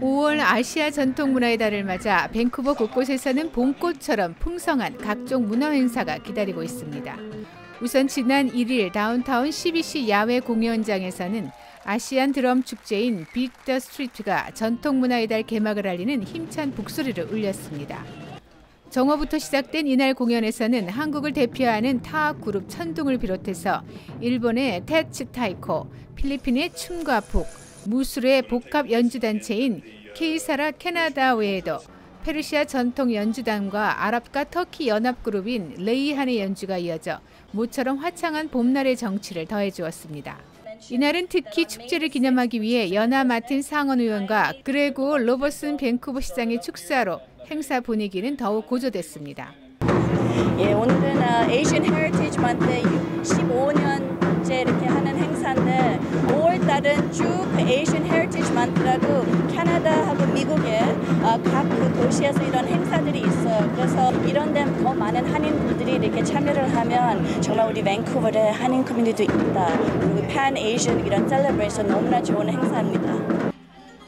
5월 아시아 전통 문화의 달을 맞아 밴쿠버 곳곳에서는 봄꽃처럼 풍성한 각종 문화 행사가 기다리고 있습니다. 우선 지난 1일 다운타운 CBC 야외 공연장에서는 아시안 드럼 축제인 빅 더 스트리트가 전통 문화의 달 개막을 알리는 힘찬 북소리를 울렸습니다. 정오부터 시작된 이날 공연에서는 한국을 대표하는 타악 그룹 천둥을 비롯해서 일본의 테츠 타이코, 필리핀의 춤과 북, 무술의 복합 연주단체인 케이사라 캐나다 외에도 페르시아 전통 연주단과 아랍과 터키 연합그룹인 레이한의 연주가 이어져 모처럼 화창한 봄날의 정취를 더해주었습니다. 이날은 특히 축제를 기념하기 위해 연하 마틴 상원 의원과 그레고 로버슨 밴쿠버 시장의 축사로 행사 분위기는 더욱 고조됐습니다. 예, 오늘 달은 쭉 에이션 헤리티지 만트라고 캐나다하고 미국의 각그 도시에서 이런 행사들이 있어요. 그래서 이런 데 더 많은 한인분들이 이렇게 참여를 하면 정말 우리 밴쿠버에 한인 커뮤니티도 있다. 그리고 팬 에이션 이런 셀레브레이션 너무나 좋은 행사입니다.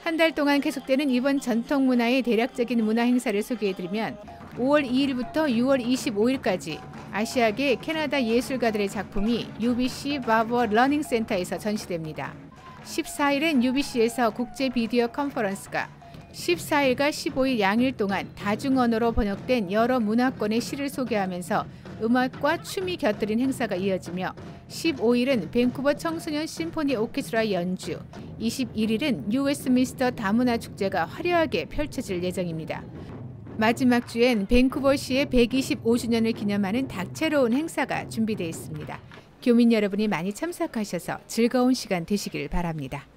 한 달 동안 계속되는 이번 전통 문화의 대략적인 문화 행사를 소개해드리면 5월 2일부터 6월 25일까지 아시아계 캐나다 예술가들의 작품이 UBC 바버 러닝 센터에서 전시됩니다. 14일엔 UBC에서 국제 비디오 컨퍼런스가 14일과 15일 양일 동안 다중 언어로 번역된 여러 문화권의 시를 소개하면서 음악과 춤이 곁들인 행사가 이어지며 15일은 밴쿠버 청소년 심포니 오케스트라 연주, 21일은 뉴웨스민스터 다문화 축제가 화려하게 펼쳐질 예정입니다. 마지막 주엔 밴쿠버시의 125주년을 기념하는 다채로운 행사가 준비되어 있습니다. 교민 여러분이 많이 참석하셔서 즐거운 시간 되시길 바랍니다.